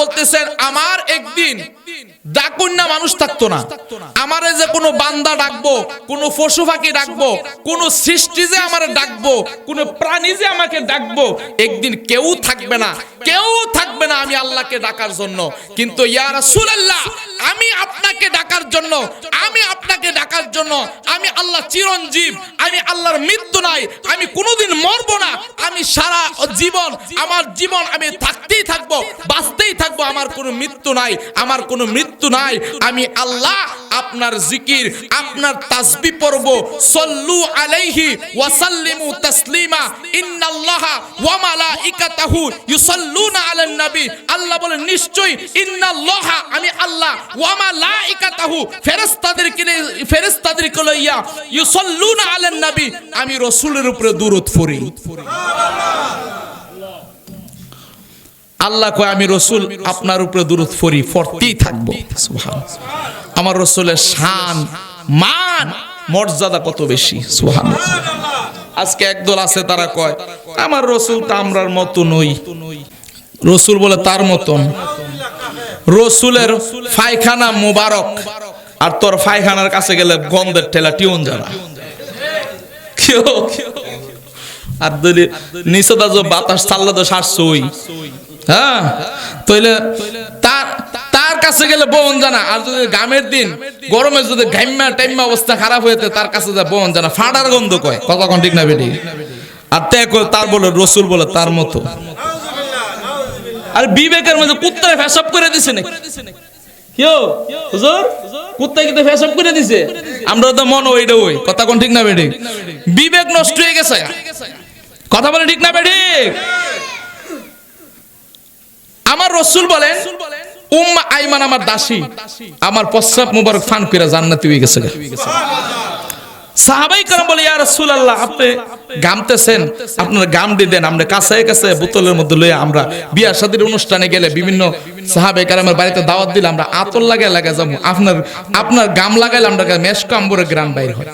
বলতেছেন আমার একদিন ডাকুন না মানুষ থাকতো না। আমারে যে কোনো বান্দা ডাকবো, কোনো পশু পাখি ডাকবো, কোনো সৃষ্টি যে আমার ডাকবো, কোনো প্রাণী যে আমাকে ডাকবো, একদিন কেউ থাকবে না। কেউ থাকবে না আমি আল্লাহকে ডাকার জন্য। কিন্তু ইয়া রাসূলুল্লাহ, আমি আপনাকে ডাকার জন্য, আমি আপনাকে ডাকার জন্য, আমি আল্লাহ চিরঞ্জীব, আমি আল্লাহর মৃত্যু নাই, আমি কোনোদিন মরবো না, আমি সারা জীবন, আমার জীবন আমি থাকতেই থাকব, বাঁচতেই থাকব, আমার কোনো মৃত্যু নাই, আমার কোনো মৃত্যু নাই। আমি আল্লাহ আপনার জিকির, আপনার তাসবি পড়ব। সল্লু আলাইহি ওয়াসাল্লিমু তাসলিমা। ইন্নাল্লাহা ওয়া মালাইকাতাহু ইউসাল্লুনা আলান নবী। আল্লাহ বলেন, নিশ্চয়ই ইন্নাল্লাহা, আমি আল্লাহ। ওয়া মালাইকাতাহু, ফেরেশতাদেরকে ফেরেশতাদেরকে লইয়া ইউসাল্লুনা আলান নবী। আমি রাসূলের উপরে দরুদ পড়ি। আল্লাহ কয়, আমি রসুল, আপনার উপরে দূরত ফরি ফরতেই থাকব। আমার রসুলের শান, মান, মর্যাদা কত বেশি সুবহান আজকে একদল আছে, তারা কয়, আমার রসুল তো আমরার মতো নই। রসুল বলে, তার মতন। রসুলের ফায়খানা মোবারক, আর তোর ফায়খানার কাছে গেলে গন্ধের ঠেলা টিউন যারা কেউ? আর নিচে বাতাস ছাড়লে তো শ্বাসই হ্যাঁ? তইলে তার তার কাছে গেলে বোন জানা। আর যদি দিন, গরমে যদি ঘাইমা টাইমা অবস্থা খারাপ হয়েছে, তার কাছে যা বোন জানা। ফাটার গন্ধ কয়। কোন ঠিক না বেটি? আর তে তার বলে, রসুল বলে, তার মতো। আর বিবেকের মধ্যে কুত্তায় ফেসব করে দিছে নাকি? করে দিছে। আমরা ওই কথা ঠিক না বিবেক নষ্ট হয়ে গেছে। কথা বলে ঠিক না বেটি? আমার রসুল বলেন, উম্মা আইমান আমার দাসী। আমার প্রস্রাব মুবারক ফান কইরা জান্নাতি হয়ে গেছে সাহাবাই কালাম বলে, ইয়া রাসূলুল্লাহ, আপনি গামতেছেন, আপনার গাম দিয়ে দেন, আমরা কাছে কাছে বোতলের মধ্যে লইয়া আমরা বিয়ার শাদীর অনুষ্ঠানে গেলে বিভিন্ন সাহাবাই কালামের বাড়িতে দাওয়াত দিলে আমরা আতর লাগায় লাগা যাব। আপনার আপনার গাম লাগাইলে আমরা মেশক আম্বরে গ্রাম বাইর হয়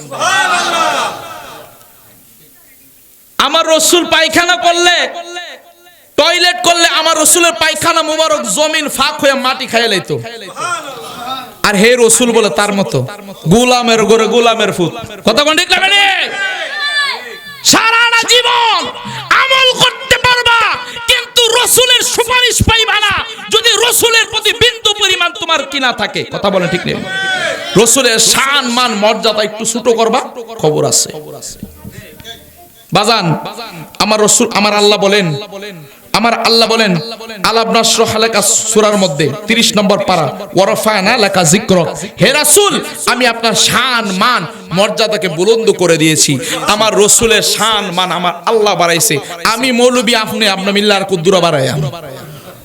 আমার রসুল পায়খানা করলে টয়লেট করলে আমার রসুলের পায়খানা মুবারক জমিন ফাঁক হয়ে মাটি খাইয়ে লাইতো। আর হে রসুল বলে তার মতো। গুলামের গোরে গোলামের ফুট কথা কোন ঠিক লাগবে সারাটা জীবন আমল করতে পারবা, কিন্তু রসুলের সুপারিশ পাইবা না। যদি রসুলের প্রতি বিন্দু পরিমাণ তোমার কিনা থাকে, কথা বলেন ঠিক নেই রসুলের শান, মান, মর্যাদা একটু ছোট করবা, খবর আছে। বাজান, আমার রসুল, আমার আল্লাহ বলেন আমার আল্লাহ বলেন মধ্যে 30 নম্বর পারা হে আমি আপনার শান, মান, মর্যাদাকে বুলন্দ করে দিয়েছি। আমার রসুলের শান, মান আমার আল্লাহ বাড়াইছে। আমি মৌলবি আপনি আপনার মিল্লার কুদ্দুরা বাড়াই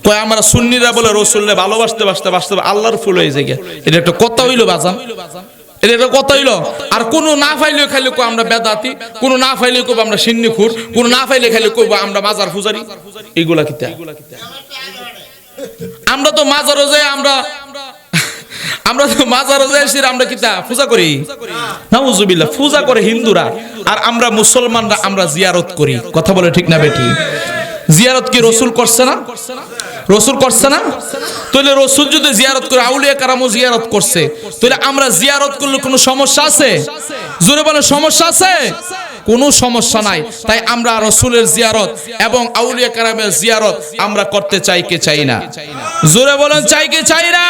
কয়, আমরা সুন্নিরা বলে রসুলরে ভালোবাসতে, বাসতে বাসতে, আল্লাহর ফুল হয়ে যায় এটা একটা কথা হইল বাজান। এটা আর না ফাইলে কো আমরা বেদাতি না ফাইলে কো আমরা সিন্নি খুর না ফাইলে কো আমরা মাজার পূজারি। এগুলা আমরা তো আমরা আমরা তো আমরা পূজা করি। নাউজুবিল্লাহ, পূজা করে হিন্দুরা। আর আমরা মুসলমানরা আমরা জিয়ারত করি। কথা বলে ঠিক না বেটি? জিয়ারত কি রসুল করছে না? রসুল করছে না? তাহলে রসুল যদি জিয়ারত করে, আউলিয়া কারামও জিয়ারত করছে। তাহলে আমরা জিয়ারত করলে কোনো সমস্যা আছে? জোরে বলে সমস্যা আছে? কোনো সমস্যা নাই। তাই আমরা রসুলের জিয়ারত এবং আউলিয়া কারামের জিয়ারত আমরা করতে চাই কে চাই না? জোরে বলেন, চাই কে চাই না?